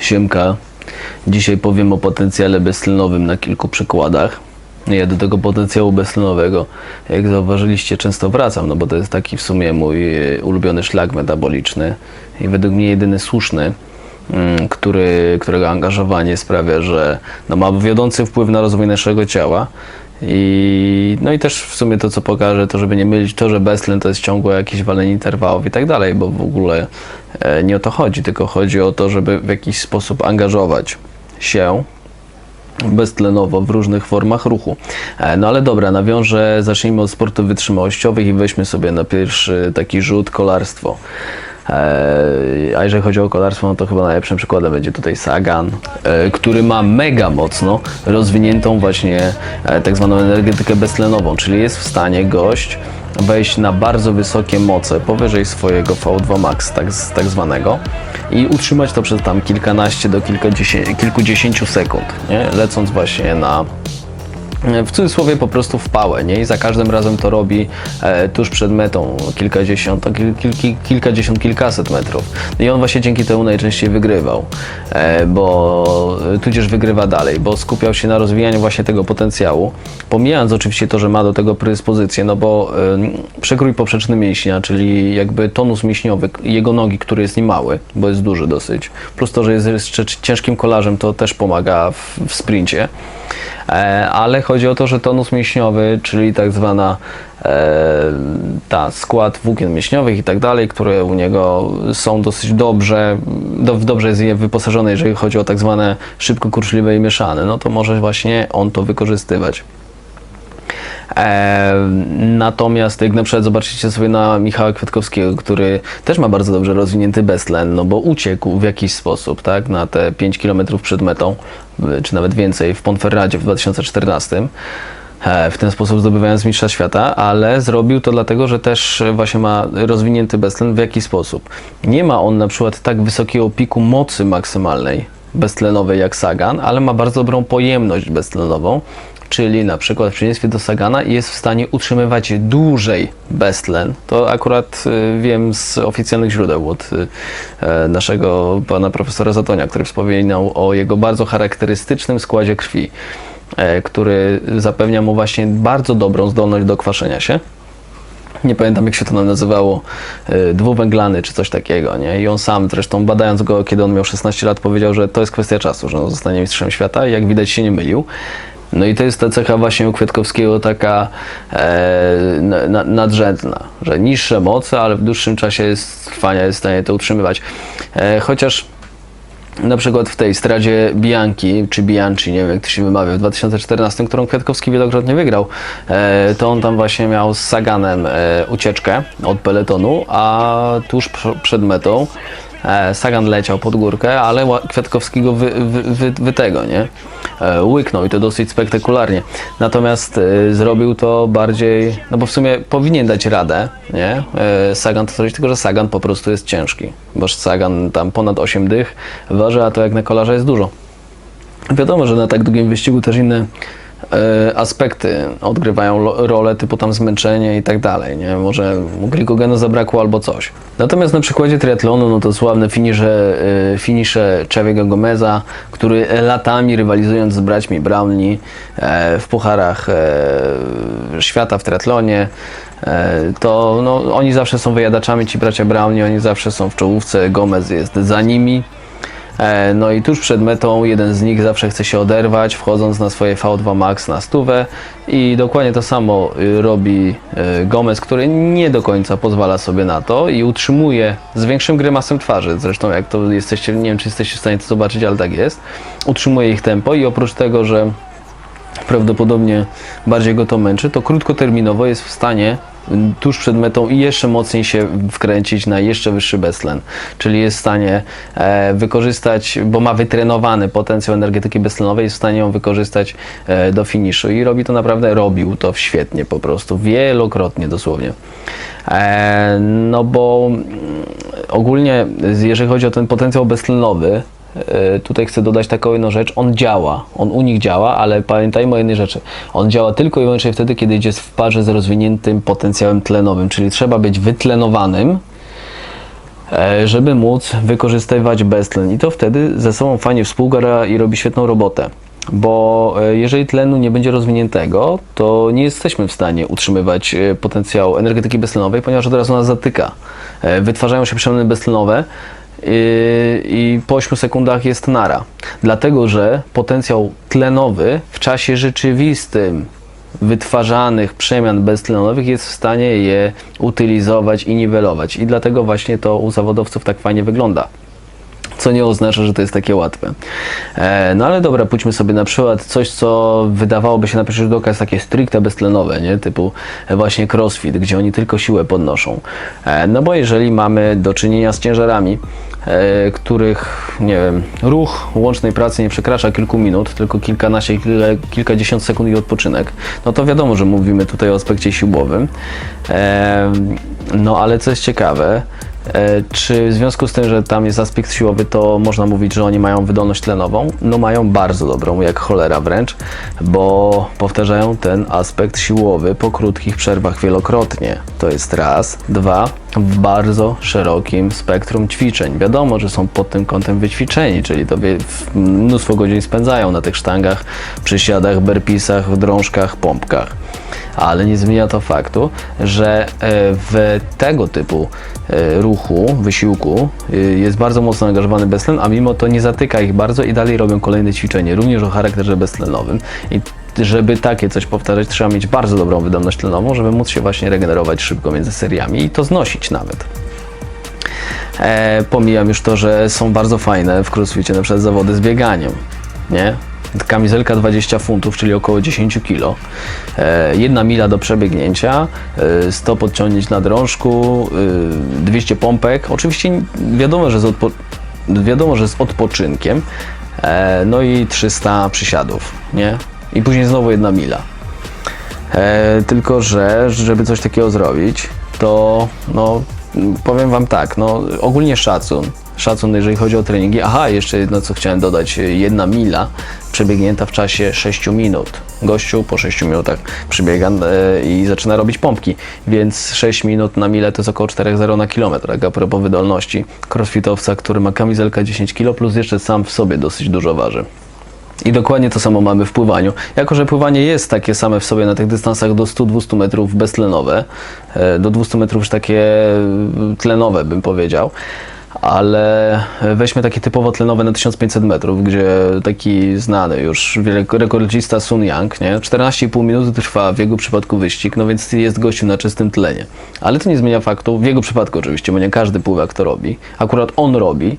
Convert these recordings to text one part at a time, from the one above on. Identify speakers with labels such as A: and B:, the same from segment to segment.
A: Siemka. Dzisiaj powiem o potencjale beztlenowym na kilku przykładach. Ja do tego potencjału beztlenowego, jak zauważyliście, często wracam, no bo to jest taki w sumie mój e, ulubiony szlak metaboliczny i według mnie jedyny słuszny, mm, który, którego angażowanie sprawia, że no, ma wiodący wpływ na rozwój naszego ciała. I, no i też w sumie to, co pokażę, to żeby nie mylić to, że beztlen to jest ciągłe jakieś walenie interwałów i tak dalej, bo w ogóle e, nie o to chodzi, tylko chodzi o to, żeby w jakiś sposób angażować się beztlenowo w różnych formach ruchu. E, No ale dobra, nawiążę, zacznijmy od sportów wytrzymałościowych i weźmy sobie na pierwszy taki rzut kolarstwo. E, A jeżeli chodzi o kolarstwo, no to chyba najlepszym przykładem będzie tutaj Sagan, e, który ma mega mocno rozwiniętą właśnie e, tak zwaną energetykę beztlenową, czyli jest w stanie gość wejść na bardzo wysokie moce, powyżej swojego V2 Max, tak, tak zwanego, i utrzymać to przez tam kilkanaście do kilkudziesię- kilkudziesięciu sekund, nie? lecąc właśnie na w cudzysłowie po prostu w pałę, nie? I za każdym razem to robi e, tuż przed metą, kilkadziesiąt, kil, kil, kil, kilkadziesiąt, kilkaset metrów. I on właśnie dzięki temu najczęściej wygrywał, e, bo tudzież wygrywa dalej, bo skupiał się na rozwijaniu właśnie tego potencjału, pomijając oczywiście to, że ma do tego predyspozycję, no bo e, przekrój poprzeczny mięśnia, czyli jakby tonus mięśniowy jego nogi, który jest niemały, bo jest duży dosyć, plus to, że jest jeszcze ciężkim kolarzem, to też pomaga w, w sprincie. E, ale chodzi o to, że tonus mięśniowy, czyli tak zwana e, ta skład włókien mięśniowych i tak dalej, które u niego są dosyć dobrze, do, dobrze jest je wyposażone, jeżeli chodzi o tak zwane szybko kurczliwe i mieszane, no to może właśnie on to wykorzystywać. Natomiast jak na przykład zobaczycie sobie na Michała Kwiatkowskiego, który też ma bardzo dobrze rozwinięty beztlen, no bo uciekł w jakiś sposób, tak, na te 5 km przed metą, czy nawet więcej w Ponferradzie w 2014 e, w ten sposób zdobywając mistrza świata, ale zrobił to dlatego, że też właśnie ma rozwinięty beztlen w jaki sposób. Nie ma on na przykład tak wysokiego piku mocy maksymalnej beztlenowej jak Sagan, ale ma bardzo dobrą pojemność beztlenową, czyli na przykład w przeciwieństwie do Sagana jest w stanie utrzymywać dłużej beztlen. To akurat y, wiem z oficjalnych źródeł od y, e, naszego pana profesora Zatonia, który wspominał o jego bardzo charakterystycznym składzie krwi, e, który zapewnia mu właśnie bardzo dobrą zdolność do kwaszenia się. Nie pamiętam jak się to nazywało, y, dwuwęglany czy coś takiego, nie? I on sam zresztą badając go, kiedy on miał 16 lat, powiedział, że to jest kwestia czasu, że on zostanie mistrzem świata i jak widać się nie mylił. No i to jest ta cecha właśnie u Kwiatkowskiego taka e, na- na, nadrzędna, że niższe moce, ale w dłuższym czasie jest, trwania jest w stanie to utrzymywać. E, chociaż na przykład w tej stradzie Bianchi, czy Bianchi, nie wiem jak to się wymawia, w 2014, którą Kwiatkowski wielokrotnie wygrał, e, to on tam właśnie miał z Saganem e, ucieczkę od peletonu, a tuż pr- przed metą e, Sagan leciał pod górkę, ale ła- Kwiatkowskiego wy, wy, wy, wy tego, nie? E, łyknął i to dosyć spektakularnie. Natomiast e, zrobił to bardziej, no bo w sumie powinien dać radę, nie? E, Sagan to coś, tylko że Sagan po prostu jest ciężki, bo Sagan tam ponad 8 dych waży, a to jak na kolarza jest dużo. Wiadomo, że na tak długim wyścigu też inne aspekty odgrywają rolę, typu tam zmęczenie i tak dalej, nie? Może glikogenu zabrakło albo coś. Natomiast na przykładzie triatlonu, no to sławne finisze, e, finisze Czewiego Gomeza, który latami rywalizując z braćmi Brownlee e, w pucharach e, świata w triatlonie, e, to no, oni zawsze są wyjadaczami, ci bracia Brownlee, oni zawsze są w czołówce, Gomez jest za nimi. E, No i tuż przed metą jeden z nich zawsze chce się oderwać, wchodząc na swoje V2 Max na stówę i dokładnie to samo y, robi y, Gomez, który nie do końca pozwala sobie na to i utrzymuje z większym grymasem twarzy, zresztą jak to jesteście, nie wiem czy jesteście w stanie to zobaczyć, ale tak jest, utrzymuje ich tempo i oprócz tego, że prawdopodobnie bardziej go to męczy, to krótkoterminowo jest w stanie tuż przed metą i jeszcze mocniej się wkręcić na jeszcze wyższy beztlen. Czyli jest w stanie e, wykorzystać, bo ma wytrenowany potencjał energetyki beztlenowej, jest w stanie ją wykorzystać e, do finiszu i robi to naprawdę, robił to świetnie po prostu, wielokrotnie dosłownie. E, no bo mm, ogólnie, jeżeli chodzi o ten potencjał beztlenowy, Tutaj chcę dodać taką jedną rzecz, on działa, on u nich działa, ale pamiętajmy o jednej rzeczy, on działa tylko i wyłącznie wtedy, kiedy idzie w parze z rozwiniętym potencjałem tlenowym, czyli trzeba być wytlenowanym, e, żeby móc wykorzystywać beztlen i to wtedy ze sobą fajnie współgra i robi świetną robotę. Bo e, jeżeli tlenu nie będzie rozwiniętego, to nie jesteśmy w stanie utrzymywać e, potencjału energetyki beztlenowej, ponieważ od razu nas zatyka. E, Wytwarzają się przemiany beztlenowe i, i po 8 sekundach jest nara. Dlatego, że potencjał tlenowy w czasie rzeczywistym wytwarzanych przemian beztlenowych jest w stanie je utylizować i niwelować. I dlatego właśnie to u zawodowców tak fajnie wygląda. Co nie oznacza, że to jest takie łatwe. E, no ale dobra, pójdźmy sobie na przykład coś, co wydawałoby się na pierwszy rzut oka jest takie stricte beztlenowe, nie? Typu właśnie crossfit, gdzie oni tylko siłę podnoszą. E, no bo jeżeli mamy do czynienia z ciężarami, e, których, nie wiem, ruch łącznej pracy nie przekracza kilku minut, tylko kilkanaście, kilka, kilkadziesiąt sekund i odpoczynek, no to wiadomo, że mówimy tutaj o aspekcie siłowym. No ale co jest ciekawe, Czy w związku z tym, że tam jest aspekt siłowy, to można mówić, że oni mają wydolność tlenową? No mają bardzo dobrą, jak cholera wręcz, bo powtarzają ten aspekt siłowy po krótkich przerwach wielokrotnie. To jest raz. Dwa, w bardzo szerokim spektrum ćwiczeń. Wiadomo, że są pod tym kątem wyćwiczeni, czyli to mnóstwo godzin spędzają na tych sztangach, przysiadach, burpeesach, drążkach, pompkach ale nie zmienia to faktu, że e, w tego typu e, ruchu, wysiłku e, jest bardzo mocno angażowany beztlen, a mimo to nie zatyka ich bardzo i dalej robią kolejne ćwiczenie, również o charakterze beztlenowym. I żeby takie coś powtarzać, trzeba mieć bardzo dobrą wydolność tlenową, żeby móc się właśnie regenerować szybko między seriami i to znosić nawet. E, pomijam już to, że są bardzo fajne w crossficie na przykład zawody z bieganiem, nie? Kamizelka 20 funtów, czyli około 10 kg. E, jedna mila do przebiegnięcia, e, 100 podciągnięć na drążku, e, 200 pompek. Oczywiście wiadomo, że z, odpo- wiadomo, że z odpoczynkiem. E, no i 300 przysiadów, nie? I później znowu jedna mila. E, tylko, że żeby coś takiego zrobić, to no, powiem Wam tak, no ogólnie szacun. Szacun, jeżeli chodzi o treningi. Aha, jeszcze jedno, co chciałem dodać. Jedna mila przebiegnięta w czasie 6 minut. Gościu po 6 minutach przybiega e, i zaczyna robić pompki, więc 6 minut na milę to jest około 4,0 na kilometr. Tak a propos wydolności crossfitowca, który ma kamizelkę 10 kg plus jeszcze sam w sobie dosyć dużo waży. I dokładnie to samo mamy w pływaniu. Jako, że pływanie jest takie same w sobie na tych dystansach do 100-200 metrów beztlenowe, e, do 200 metrów już takie e, tlenowe bym powiedział, ale weźmy takie typowo tlenowe na 1500 metrów, gdzie taki znany już rekordzista Sun Yang, nie? 14,5 minuty trwa w jego przypadku wyścig, no więc jest gościu na czystym tlenie. Ale to nie zmienia faktu, w jego przypadku oczywiście, bo nie każdy pływak to robi. Akurat on robi.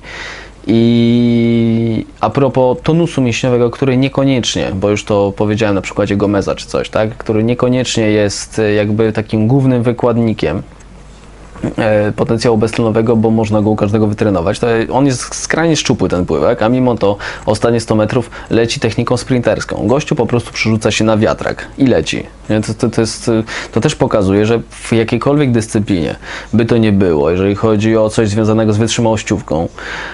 A: I a propos tonusu mięśniowego, który niekoniecznie, bo już to powiedziałem na przykładzie Gomeza czy coś, tak, który niekoniecznie jest e, jakby takim głównym wykładnikiem potencjału beztlenowego, bo można go u każdego wytrenować. To on jest skrajnie szczupły ten pływek, a mimo to ostatnie 100 metrów leci techniką sprinterską. Gościu po prostu przerzuca się na wiatrak i leci. To, to, to, jest, to też pokazuje, że w jakiejkolwiek dyscyplinie by to nie było, jeżeli chodzi o coś związanego z wytrzymałościówką,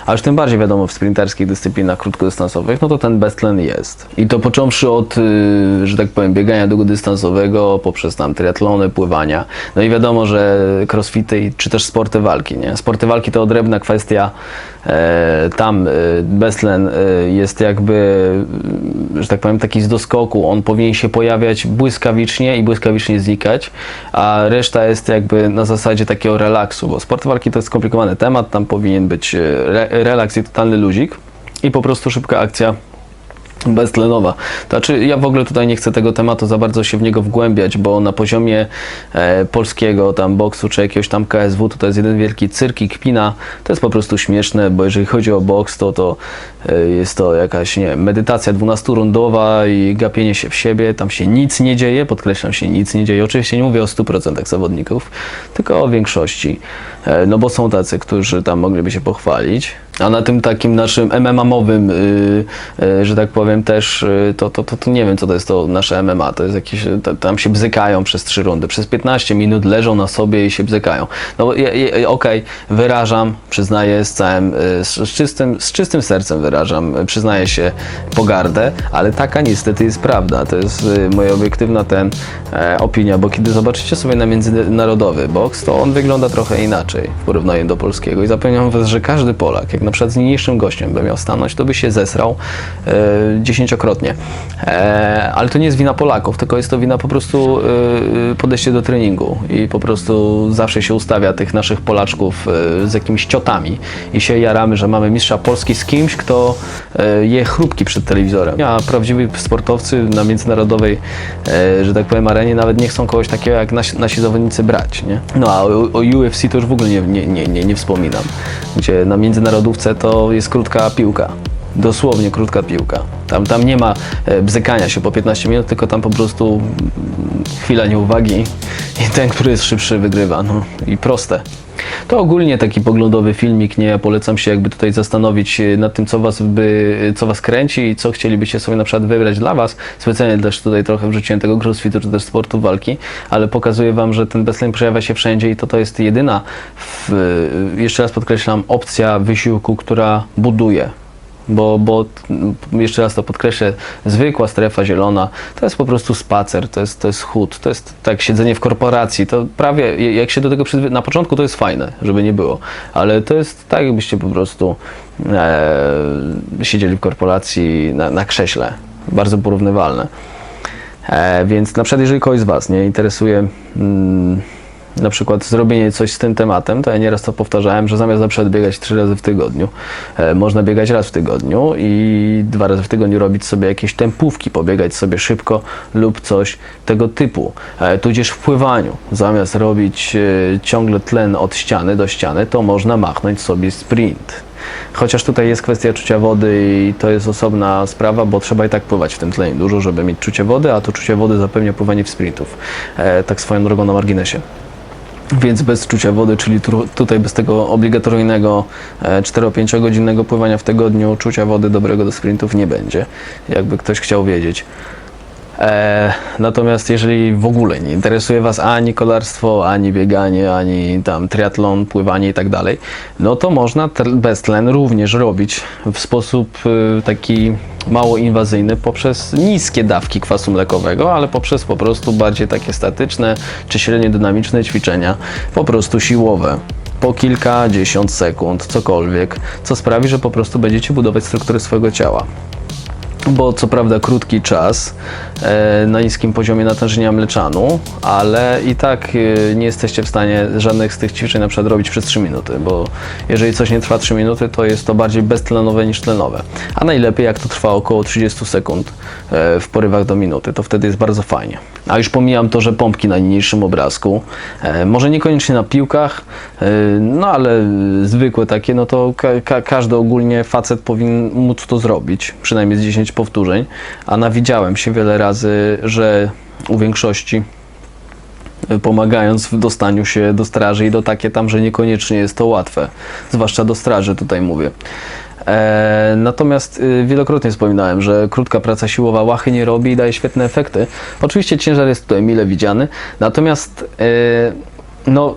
A: a już tym bardziej wiadomo w sprinterskich dyscyplinach krótkodystansowych, no to ten beztlen jest. I to począwszy od, y, że tak powiem, biegania długodystansowego, poprzez tam triatlony, pływania. No i wiadomo, że crossfity czy też sporty walki, nie? Sporty walki to odrębna kwestia. E, tam e, beztlen e, jest jakby, e, że tak powiem, taki z doskoku. On powinien się pojawiać błyskawicznie i błyskawicznie znikać, a reszta jest jakby na zasadzie takiego relaksu, bo sport walki to jest skomplikowany temat, tam powinien być re, relaks i totalny luzik i po prostu szybka akcja beztlenowa. Znaczy, ja w ogóle tutaj nie chcę tego tematu za bardzo się w niego wgłębiać, bo na poziomie e, polskiego tam boksu czy jakiegoś tam KSW to, to jest jeden wielki cyrk kpina. To jest po prostu śmieszne, bo jeżeli chodzi o boks, to, to e, jest to jakaś, nie medytacja 12-rundowa i gapienie się w siebie. Tam się nic nie dzieje, podkreślam się, nic nie dzieje. Oczywiście nie mówię o 100% zawodników, tylko o większości. E, no bo są tacy, którzy tam mogliby się pochwalić. A na tym takim naszym MMA-mowym, y, y, że tak powiem, też, y, to, to, to, to nie wiem, co to jest to nasze MMA. To jest jakieś, y, ta- tam się bzykają przez trzy rundy. Przez 15 minut leżą na sobie i się bzykają. No ja- ja- okej, wyrażam, przyznaję z całym, y, z, czystym, z czystym sercem wyrażam, przyznaję się pogardę, ale taka niestety jest prawda. To jest y, moja obiektywna ten e, opinia, bo kiedy zobaczycie sobie na międzynarodowy boks, to on wygląda trochę inaczej w porównaniu do polskiego i zapewniam was, że każdy Polak, jak na przykład z niniejszym gościem by miał stanąć, to by się zesrał e, dziesięciokrotnie. E, ale to nie jest wina Polaków, tylko jest to wina po prostu e, podejście do treningu i po prostu zawsze się ustawia tych naszych Polaczków e, z jakimiś ciotami i się jaramy, że mamy mistrza Polski z kimś, kto e, je chrupki przed telewizorem. A prawdziwi sportowcy na międzynarodowej, e, że tak powiem, arenie nawet nie chcą kogoś takiego jak nasi, nasi zawodnicy brać, nie? No a o, o UFC to już w ogóle nie, nie, nie, nie, nie wspominam, gdzie na międzynarodówce to jest krótka piłka. Dosłownie krótka piłka. Tam, tam nie ma e, bzykania się po 15 minut, tylko tam po prostu chwila nieuwagi i ten, który jest szybszy, wygrywa. No i proste. To ogólnie taki poglądowy filmik, nie? Ja polecam się jakby tutaj zastanowić e, nad tym, co was, by, co was kręci i co chcielibyście sobie na przykład wybrać dla was. Specjalnie też tutaj trochę wrzuciłem tego crossfitu, czy też sportu walki, ale pokazuję wam, że ten wrestling przejawia się wszędzie i to to jest jedyna, w, jeszcze raz podkreślam, opcja wysiłku, która buduje bo, bo m, jeszcze raz to podkreślę, zwykła strefa zielona to jest po prostu spacer, to jest, to jest chód, to jest tak siedzenie w korporacji, to prawie jak się do tego przyzwy... na początku to jest fajne, żeby nie było, ale to jest tak jakbyście po prostu e, siedzieli w korporacji na, na krześle, bardzo porównywalne. E, więc na przykład jeżeli kogoś z Was nie interesuje mm, na przykład zrobienie coś z tym tematem, to ja nieraz to powtarzałem, że zamiast na przykład biegać trzy razy w tygodniu, e, można biegać raz w tygodniu i dwa razy w tygodniu robić sobie jakieś tempówki, pobiegać sobie szybko lub coś tego typu. E, tudzież w pływaniu, zamiast robić e, ciągle tlen od ściany do ściany, to można machnąć sobie sprint. Chociaż tutaj jest kwestia czucia wody i to jest osobna sprawa, bo trzeba i tak pływać w tym tlenie dużo, żeby mieć czucie wody, a to czucie wody zapewnia pływanie w sprintów. E, tak swoją drogą na marginesie. Więc bez czucia wody, czyli tu, tutaj bez tego obligatoryjnego e, 4-5 godzinnego pływania w tygodniu, czucia wody dobrego do sprintów nie będzie, jakby ktoś chciał wiedzieć. E, natomiast jeżeli w ogóle nie interesuje Was ani kolarstwo, ani bieganie, ani tam triatlon, pływanie i tak dalej, no to można tl- beztlen również robić w sposób y, taki mało inwazyjny poprzez niskie dawki kwasu mlekowego, ale poprzez po prostu bardziej takie statyczne czy średnio dynamiczne ćwiczenia, po prostu siłowe po kilkadziesiąt sekund, cokolwiek, co sprawi, że po prostu będziecie budować struktury swojego ciała bo co prawda krótki czas e, na niskim poziomie natężenia mleczanu, ale i tak e, nie jesteście w stanie żadnych z tych ćwiczeń na przykład robić przez 3 minuty, bo jeżeli coś nie trwa 3 minuty, to jest to bardziej beztlenowe niż tlenowe. A najlepiej jak to trwa około 30 sekund e, w porywach do minuty, to wtedy jest bardzo fajnie. A już pomijam to, że pompki na niniejszym obrazku, e, może niekoniecznie na piłkach, e, no ale zwykłe takie, no to ka ka każdy ogólnie facet powinien móc to zrobić, przynajmniej z 10 powtórzeń, a nawidziałem się wiele razy, że u większości e, pomagając w dostaniu się do straży i do takie tam, że niekoniecznie jest to łatwe, zwłaszcza do straży tutaj mówię. E, natomiast y, wielokrotnie wspominałem, że krótka praca siłowa łachy nie robi i daje świetne efekty. Oczywiście ciężar jest tutaj mile widziany, natomiast e, no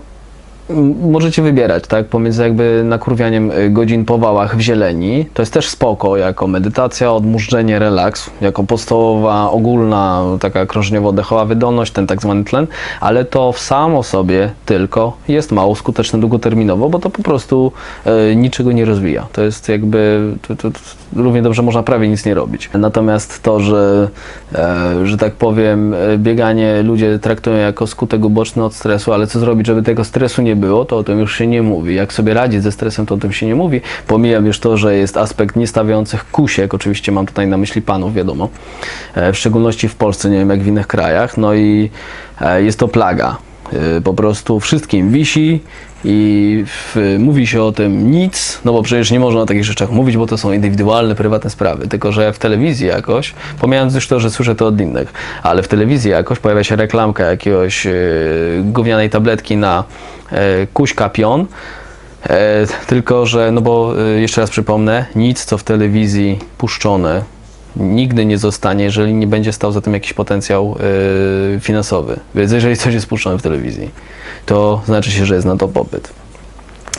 A: Możecie wybierać, tak, pomiędzy jakby nakurwianiem y, godzin po wałach w zieleni, to jest też spoko, jako medytacja, odmurzenie, relaks, jako podstawowa, ogólna, taka krążeniowo-oddechowa wydolność, ten tak zwany tlen, ale to w samo sobie tylko jest mało skuteczne długoterminowo, bo to po prostu y, niczego nie rozwija. To jest jakby, to, to, to równie dobrze można prawie nic nie robić. Natomiast to, że, e, że tak powiem, e, bieganie ludzie traktują jako skutek uboczny od stresu, ale co zrobić, żeby tego stresu nie było, to o tym już się nie mówi. Jak sobie radzić ze stresem, to o tym się nie mówi. Pomijam już to, że jest aspekt niestawiających kusiek, oczywiście mam tutaj na myśli panów, wiadomo, e, w szczególności w Polsce, nie wiem jak w innych krajach, no i jest to plaga. E, Po prostu wszystkim wisi i w, mówi się o tym nic, no bo przecież nie można o takich rzeczach mówić, bo to są indywidualne, prywatne sprawy. Tylko, że w telewizji jakoś, pomijając już to, że słyszę to od innych, ale w telewizji jakoś pojawia się reklamka jakiegoś e, gównianej tabletki na e, kuśka pion, e, tylko, że, no bo e, jeszcze raz przypomnę, nic co w telewizji puszczone nigdy nie zostanie, jeżeli nie będzie stał za tym jakiś potencjał yy, finansowy. Więc jeżeli coś jest puszczone w telewizji, to znaczy się, że jest na to popyt.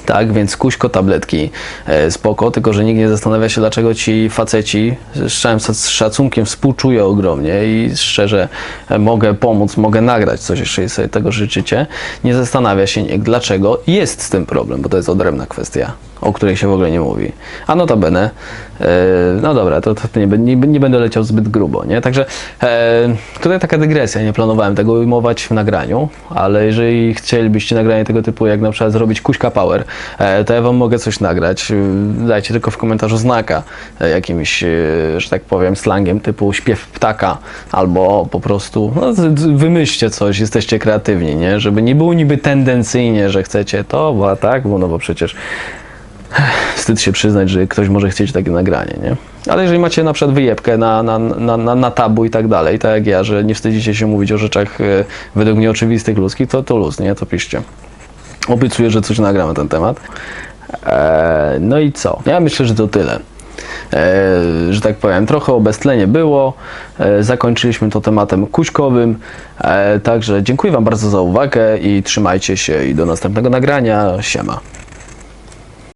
A: Tak, więc kuśko tabletki, e, spoko, tylko że nikt nie zastanawia się, dlaczego ci faceci z szacunkiem współczuję ogromnie i szczerze e, mogę pomóc, mogę nagrać coś, jeśli sobie tego życzycie. Nie zastanawia się nikt, dlaczego jest z tym problem, bo to jest odrębna kwestia, o której się w ogóle nie mówi. A notabene, e, no dobra, to, to nie, nie, nie będę leciał zbyt grubo, nie? Także e, tutaj taka dygresja, nie planowałem tego ujmować w nagraniu, ale jeżeli chcielibyście nagranie tego typu, jak na przykład zrobić kuśka power, e, to ja wam mogę coś nagrać. E, Dajcie tylko w komentarzu znaka e, jakimś, e, że tak powiem, slangiem typu śpiew ptaka, albo po prostu no, wymyślcie coś, jesteście kreatywni, nie? Żeby nie było niby tendencyjnie, że chcecie to, bo a tak, bo no bo przecież wstyd się przyznać, że ktoś może chcieć takie nagranie, nie? Ale jeżeli macie na przykład wyjebkę na, na, na, na, na tabu i tak dalej, tak jak ja, że nie wstydzicie się mówić o rzeczach e, według mnie oczywistych ludzkich, to to luz, nie? To piszcie. Obiecuję, że coś nagram na ten temat. E, no i co? Ja myślę, że to tyle. E, że tak powiem, trochę o było. E, zakończyliśmy to tematem kuśkowym. Także dziękuję Wam bardzo za uwagę i trzymajcie się i do następnego nagrania. Siema.